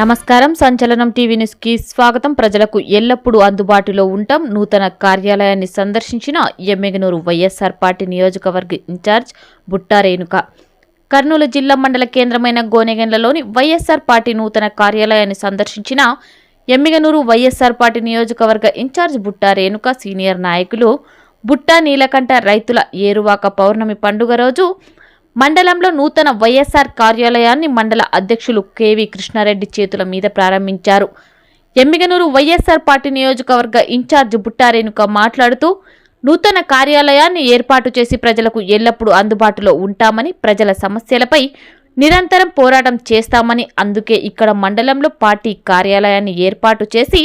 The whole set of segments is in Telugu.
నమస్కారం. సంచలనం టీవీ న్యూస్కి స్వాగతం. ప్రజలకు ఎల్లప్పుడూ అందుబాటులో ఉంటాం. నూతన కార్యాలయాన్ని సందర్శించిన ఎమ్మెగనూరు వైఎస్ఆర్ పార్టీ నియోజకవర్గ ఇన్ఛార్జ్ బుట్టా రేణుక. కర్నూలు జిల్లా మండల కేంద్రమైన గోనెగండ్లలోని వైఎస్ఆర్ పార్టీ నూతన కార్యాలయాన్ని సందర్శించిన ఎమ్మిగనూరు వైఎస్ఆర్ పార్టీ నియోజకవర్గ ఇన్ఛార్జ్ బుట్టా రేణుక సీనియర్ నాయకులు బుట్టా నీలకంఠ రైతుల ఏరువాక పౌర్ణమి పండుగ రోజు మండలంలో నూతన వైఎస్ఆర్ కార్యాలయాన్ని మండల అధ్యక్షులు కేవీ కృష్ణారెడ్డి చేతుల మీద ప్రారంభించారు. ఎమ్మిగనూరు వైఎస్ఆర్ పార్టీ నియోజకవర్గ ఇన్ఛార్జ్ బుట్టారేణుక మాట్లాడుతూ నూతన కార్యాలయాన్ని ఏర్పాటు చేసి ప్రజలకు ఎల్లప్పుడూ అందుబాటులో ఉంటామని ప్రజల సమస్యలపై నిరంతరం పోరాటం చేస్తామని అందుకే ఇక్కడ మండలంలో పార్టీ కార్యాలయాన్ని ఏర్పాటు చేసి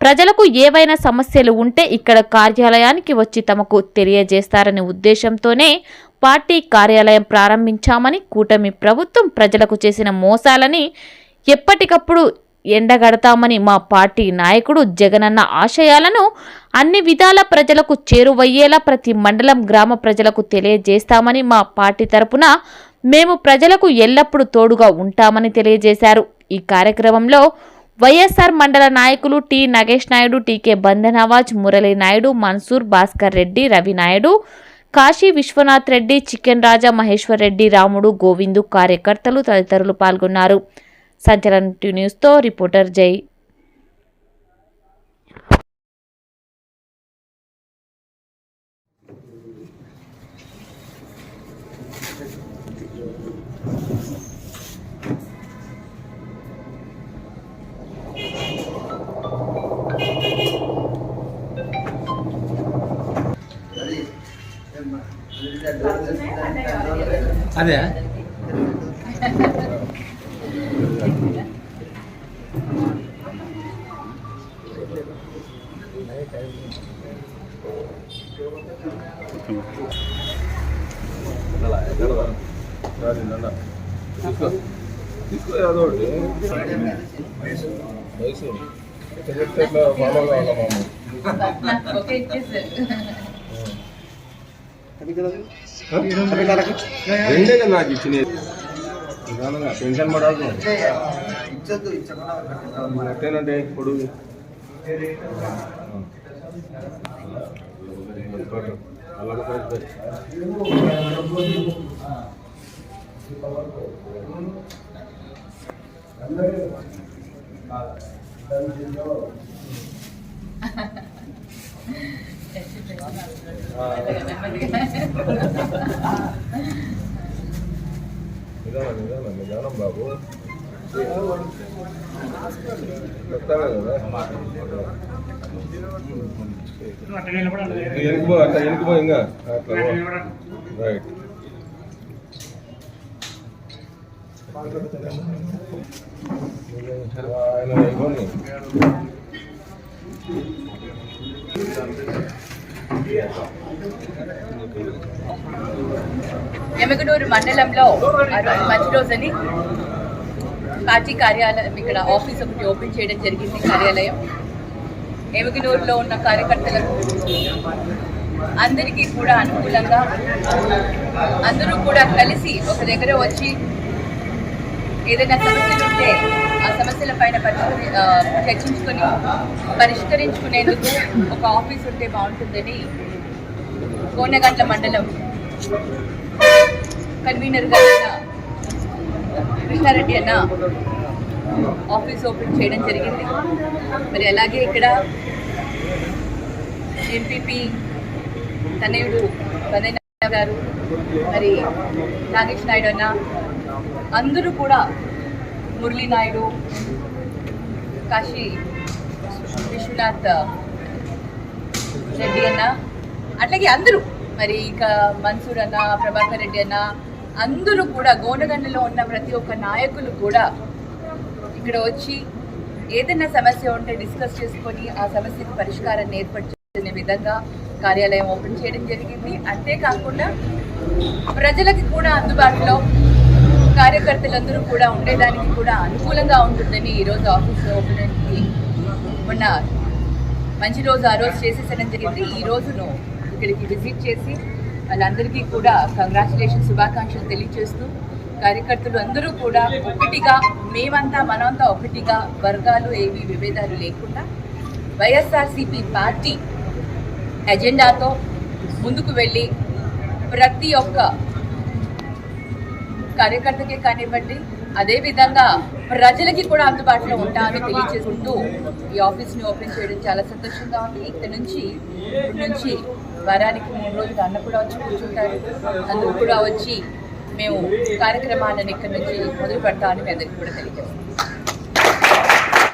ప్రజలకు ఏవైనా సమస్యలు ఉంటే ఇక్కడ కార్యాలయానికి వచ్చి తమకు తెలియజేస్తారనే ఉద్దేశంతోనే పార్టీ కార్యాలయం ప్రారంభించామని కూటమి ప్రభుత్వం ప్రజలకు చేసిన మోసాలని ఎప్పటికప్పుడు ఎండగడతామని మా పార్టీ నాయకుడు జగనన్న ఆశయాలను అన్ని విధాల ప్రజలకు చేరువయ్యేలా ప్రతి మండలం గ్రామ ప్రజలకు తెలియజేస్తామని మా పార్టీ తరపున మేము ప్రజలకు ఎల్లప్పుడూ తోడుగా ఉంటామని తెలియజేశారు. ఈ కార్యక్రమంలో వైఎస్ఆర్ మండల నాయకులు T Nagesh Naidu TK Bandanawaz Murali Naidu Mansoor Bhaskar Reddy Ravi Naidu Kashi Vishwanath Reddy chicken Raja Maheshwar Reddy Ramudu Govindu కార్యకర్తలు తదితరులు పాల్గొన్నారు. సంచలన న్యూస్తో రిపోర్టర్ జై. అదే. తీసుకో ఏదో ఒకటి చెప్తే రెండే కదా నాకు ఇచ్చినది నిదానంగా టెన్షన్ పడాల్సి అట్టేనంటే ఇప్పుడు అలాగే నిదానం నిదానం నిదానం బాబు ఎనుకుపో అట్లా ఎనుకుపో ఇంకా అట్లా రైట్ ఆయన ఇవ్వండి ఎమగనూరు మండలంలో మంచి రోజని పార్టీ కార్యాలయం ఇక్కడ ఆఫీస్ ఒకటి ఓపెన్ చేయడం జరిగింది కార్యాలయం. ఎమగనూరులో ఉన్న కార్యకర్తలకు అందరికీ కూడా అనుకూలంగా అందరూ కూడా కలిసి ఒక దగ్గర వచ్చి ఏదైనా సమస్యలు ఉంటే ఆ సమస్యల పైన చర్చించుకొని పరిష్కరించుకునేందుకు ఒక ఆఫీస్ ఉంటే బాగుంటుందని కోనగంట్ల మండలం. కన్వీనర్ కృష్ణారెడ్డి అన్న ఆఫీస్ ఓపెన్ చేయడం జరిగింది. మరి అలాగే ఇక్కడ ఎంపీపీ తనయుడు తనయ్య గారు మరి నాగేష్ నాయుడు అన్న అందరూ కూడా మురళీ నాయుడు కాశీ విశ్వనాథ్ రెడ్డి అన్న అట్లాగే అందరూ మరి ఇక మన్సూర్ అన్న ప్రభాకర్ రెడ్డి అన్న అందరూ కూడా గోనగండలో ఉన్న ప్రతి ఒక్క నాయకులు కూడా ఇక్కడ వచ్చి ఏదైనా సమస్య ఉంటే డిస్కస్ చేసుకొని ఆ సమస్యకు పరిష్కారాన్ని ఏర్పరచుకునే విధంగా కార్యాలయం ఓపెన్ చేయడం జరిగింది. అంతేకాకుండా ప్రజలకి కూడా అందుబాటులో కార్యకర్తలందరూ కూడా ఉండేదానికి కూడా అనుకూలంగా ఉంటుందని ఈరోజు ఆఫీస్ ఓపెన్కి మొన్న మంచి రోజు ఆ రోజు చేసేసడం జరిగింది. ఈ రోజును ఇక్కడికి విజిట్ చేసి వాళ్ళందరికీ కూడా కంగ్రాచులేషన్ శుభాకాంక్షలు తెలియజేస్తూ కార్యకర్తలు అందరూ కూడా ఒకటిగా మేమంతా మనమంతా ఒకటిగా వర్గాలు ఏవి విభేదాలు లేకుండా వైఎస్ఆర్సీపీ పార్టీ ఎజెండాతో ముందుకు వెళ్ళి ప్రతి ఒక్క కార్యకర్తకే కానివ్వండి అదేవిధంగా ప్రజలకి కూడా అందుబాటులో ఉంటామని తెలియజేసుకుంటూ ఈ ఆఫీస్ని ఓపెన్ చేయడం చాలా సంతోషంగా ఉంది. ఇక్కడ నుంచి ఇప్పటి నుంచి వారానికి మూడు రోజులు అన్న కూడా వచ్చి కూర్చుంటారు. అందరూ కూడా వచ్చి మేము కార్యక్రమాలను ఇక్కడ నుంచి మొదలు పెడతామని మీ అందరికీ కూడా తెలియజేస్తాం